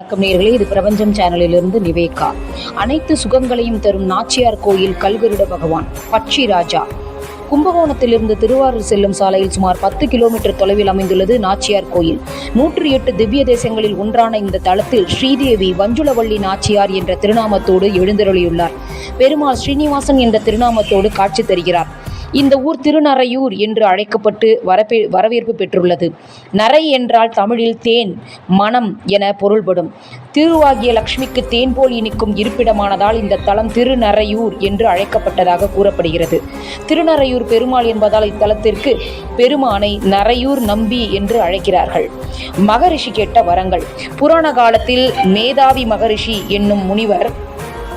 வணக்கம் நேர்களே இது பிரபஞ்சம் சேனலிலிருந்து நிவேகா. அனைத்து சுகங்களையும் தரும் நாச்சியார் கோயில் கல்கருட பகவான் பட்சி ராஜா. கும்பகோணத்திலிருந்து திருவாரூர் செல்லும் சாலையில் சுமார் பத்து கிலோமீட்டர் தொலைவில் அமைந்துள்ளது நாச்சியார் கோயில். நூற்றி எட்டு திவ்ய தேசங்களில் ஒன்றான இந்த தளத்தில் ஸ்ரீதேவி வஞ்சுளவள்ளி நாச்சியார் என்ற திருநாமத்தோடு எழுந்தருளியுள்ளார். பெருமாள் ஸ்ரீனிவாசன் என்ற திருநாமத்தோடு காட்சி தருகிறார். இந்த ஊர் திருநறையூர் என்று அழைக்கப்பட்டு வரப்பே வரவேற்பு பெற்றுள்ளது. நரை என்றால் தமிழில் தேன் மனம் என பொருள்படும். திருவாகிய லக்ஷ்மிக்கு தேன் போல் இனிக்கும் இருப்பிடமானதால் இந்த தலம் திருநறையூர் என்று அழைக்கப்பட்டதாக கூறப்படுகிறது. திருநறையூர் பெருமாள் என்பதால் இத்தலத்திற்கு பெருமானை நரையூர் நம்பி என்று அழைக்கிறார்கள். மகரிஷி கேட்ட வரங்கள். புராண காலத்தில் மேதாவி மகரிஷி என்னும் முனிவர்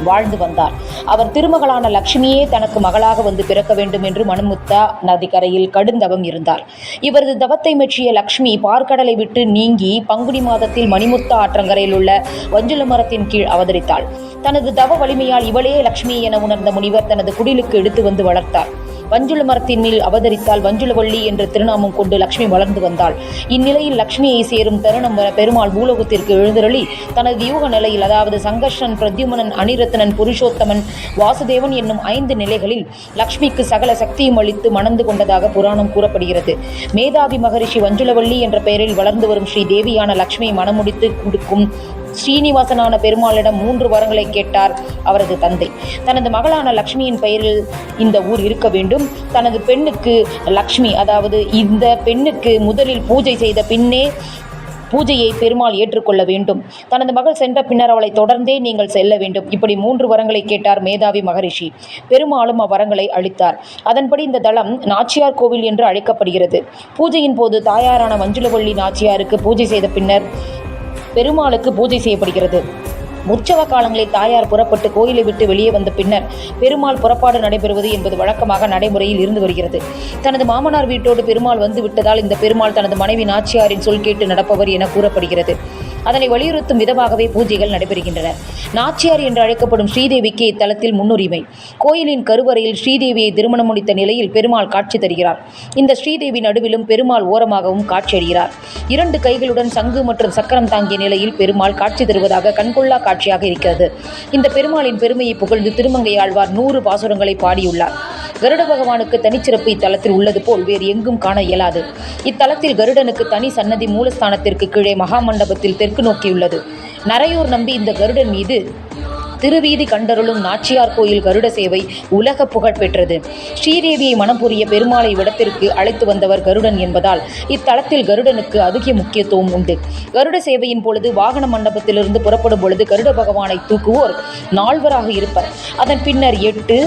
வாழ்ந்து வந்தார். அவர் திருமகளான லட்சுமியே தனக்கு மகளாக வந்து பிறக்க வேண்டும் என்று மனுமுத்தா நதிக்கரையில் கடுந்தவம் இருந்தார். இவரது தவத்தை மெச்சிய லக்ஷ்மி பார்க்கடலை விட்டு நீங்கி பங்குனி மாதத்தில் மணிமுத்தா ஆற்றங்கரையில் உள்ள வஞ்சுல மரத்தின் கீழ் அவதரித்தாள். தனது தவ வலிமையால் இவளே லக்ஷ்மி என உணர்ந்த முனிவர் தனது குடிலுக்கு எடுத்து வந்து வளர்த்தார். வஞ்சுள மரத்தின் மேல் அவதரித்தால் வஞ்சுளவள்ளி என்ற திருநாமம் கொண்டு லக்ஷ்மி வளர்ந்து வந்தாள். இந்நிலையில் லக்ஷ்மியை சேரும் தருணம் வர பெருமாள் பூலோகத்திற்கு எழுந்தருளி தனது யூக நிலையில் அதாவது சங்கர்ஷன் பிரத்யுமனன் அனிரத்னன் புருஷோத்தமன் வாசுதேவன் என்னும் ஐந்து நிலைகளில் லக்ஷ்மிக்கு சகல சக்தியும் அளித்து மணந்து கொண்டதாக புராணம் கூறப்படுகிறது. மேதாவி மகரிஷி வஞ்சுளவள்ளி என்ற பெயரில் வளர்ந்து வரும் ஸ்ரீ தேவியான லக்ஷ்மி மணமுடித்து கொடுக்கும் ஸ்ரீனிவாசனான பெருமாளிடம் மூன்று வரங்களை கேட்டார் அவரது தந்தை. தனது மகளான லக்ஷ்மியின் பெயரில் இந்த ஊர் இருக்க வேண்டும். தனது பெண்ணுக்கு லக்ஷ்மி அதாவது இந்த பெண்ணுக்கு முதலில் பூஜை செய்த பின்னே பூஜையை பெருமாள் ஏற்றுக்கொள்ள வேண்டும். தனது மகள் சென்ற பின்னர் அவளை தொடர்ந்தே நீங்கள் செல்ல வேண்டும். இப்படி மூன்று வரங்களை கேட்டார் மேதாவி மகரிஷி. பெருமாளும் அவ்வரங்களை அளித்தார். அதன்படி இந்த தளம் நாச்சியார் கோவில் என்று அழைக்கப்படுகிறது. பூஜையின் போது தாயாரான மஞ்சுளவள்ளி நாச்சியாருக்கு பூஜை செய்த பின்னர் பெருமாளுக்கு பூஜை செய்யப்படுகிறது. உற்சவ காலங்களில் தாயார் புறப்பட்டு கோயிலை விட்டு வெளியே வந்த பின்னர் பெருமாள் புறப்பாடு நடைபெறுவது என்பது வழக்கமாக நடைமுறையில் இருந்து வருகிறது. தனது மாமனார் வீட்டோடு பெருமாள் வந்து விட்டதால் இந்த பெருமாள் தனது மனைவி நாச்சியாரின் சொல் கேட்டு நடப்பவர் என கூறப்படுகிறது. அதனை வலியுறுத்தும் விதமாகவே பூஜைகள் நடைபெறுகின்றன. நாச்சியார் என்று அழைக்கப்படும் ஸ்ரீதேவிக்கு இத்தலத்தில் முன்னுரிமை. கோயிலின் கருவறையில் ஸ்ரீதேவியை திருமணம் முடித்த நிலையில் பெருமாள் காட்சி தருகிறார். இந்த ஸ்ரீதேவி நடுவிலும் பெருமாள் ஓரமாகவும் காட்சியடுகிறார் இரண்டு கைகளுடன் சங்கு மற்றும் சக்கரம் தாங்கிய நிலையில் பெருமாள் காட்சி தருவதாக கண்கொள்ளா காட்சியாக இருக்கிறது. இந்த பெருமாளின் பெருமையை புகழ்ந்து திருமங்கை ஆழ்வார் நூறு பாசுரங்களை பாடியுள்ளார். கருட பகவானுக்கு தனிச்சிறப்பு இத்தலத்தில் உள்ளது போல் வேறு எங்கும் காண இயலாது. இத்தலத்தில் கருடனுக்கு தனி சன்னதி மூலஸ்தானத்திற்கு கீழே மகாமண்டபத்தில் தெற்கு நோக்கியுள்ளது நரையூர் நம்பி இந்த கருடன் மீது திருவீதி கண்டருளும் நாச்சியார் கோயில் கருட சேவை உலக புகழ் பெற்றது. ஸ்ரீதேவியை மனம் புரிய பெருமாளை விடத்திற்கு அழைத்து வந்தவர் கருடன் என்பதால் இத்தலத்தில் கருடனுக்கு அதிக முக்கியத்துவம் உண்டு. கருட சேவையின் பொழுது வாகன மண்டபத்திலிருந்து புறப்படும் பொழுது கருட பகவானை தூக்குவோர் நால்வராக இருப்பர். அதன் பின்னர் எட்டு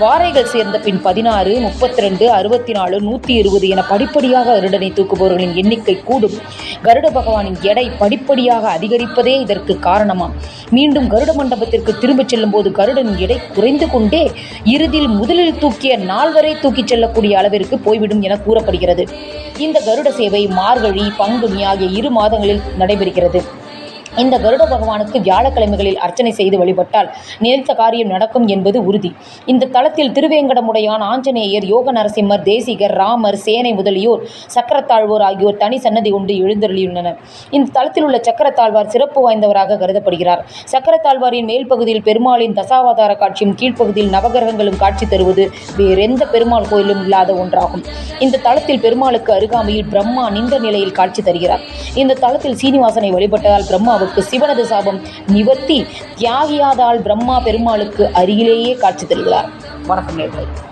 வாரைகள் சேர்ந்த பின் பதினாறு முப்பத்தி ரெண்டு அறுபத்தி நாலு நூற்றி இருபது என படிப்படியாக கருடனை தூக்குபவர்களின் எண்ணிக்கை கூடும். கருட பகவானின் எடை படிப்படியாக அதிகரிப்பதே இதற்கு காரணமாம் மீண்டும் கருட மண்டபத்திற்கு திரும்பிச் செல்லும் போது கருடனின் எடை குறைந்து கொண்டே இறுதியில் முதலில் தூக்கிய நால்வரை தூக்கிச் செல்லக்கூடிய அளவிற்கு போய்விடும் என கூறப்படுகிறது. இந்த கருட சேவை மார்கழி பங்குனி ஆகிய இரு மாதங்களில் நடைபெறுகிறது. இந்த கருட பகவானுக்கு வியாழக்கிழமைகளில் அர்ச்சனை செய்து வழிபட்டால் நினைத்த காரியம் நடக்கும் என்பது உறுதி. இந்த தளத்தில் திருவேங்கடமுடையான் ஆஞ்சநேயர் யோக நரசிம்மர் தேசிகர் ராமர் சேனை முதலியோர் சக்கரத்தாழ்வோர் ஆகியோர் தனி சன்னதி கொண்டு எழுந்தருளியுள்ளனர். இந்த தளத்தில் உள்ள சக்கரத்தாழ்வார் சிறப்பு வாய்ந்தவராக கருதப்படுகிறார். சக்கரத்தாழ்வாரின் மேல் பகுதியில் பெருமாளின் தசாவதார காட்சியும் கீழ்ப்பகுதியில் நவகிரகங்களும் காட்சி தருவது வேறெந்த பெருமாள் கோயிலும் இல்லாத ஒன்றாகும். இந்த தளத்தில் பெருமாளுக்கு அருகாமையில் பிரம்மா நின்ற நிலையில் காட்சி தருகிறார். இந்த தளத்தில் சீனிவாசனை வழிபட்டதால் பிரம்மாவுக்கு சிவனது சாபம் நிவர்த்தி. தியாகியாதால் பிரம்மா பெருமாளுக்கு அருகிலேயே காட்சி தருகிறார். வணக்கம் நேர்களை.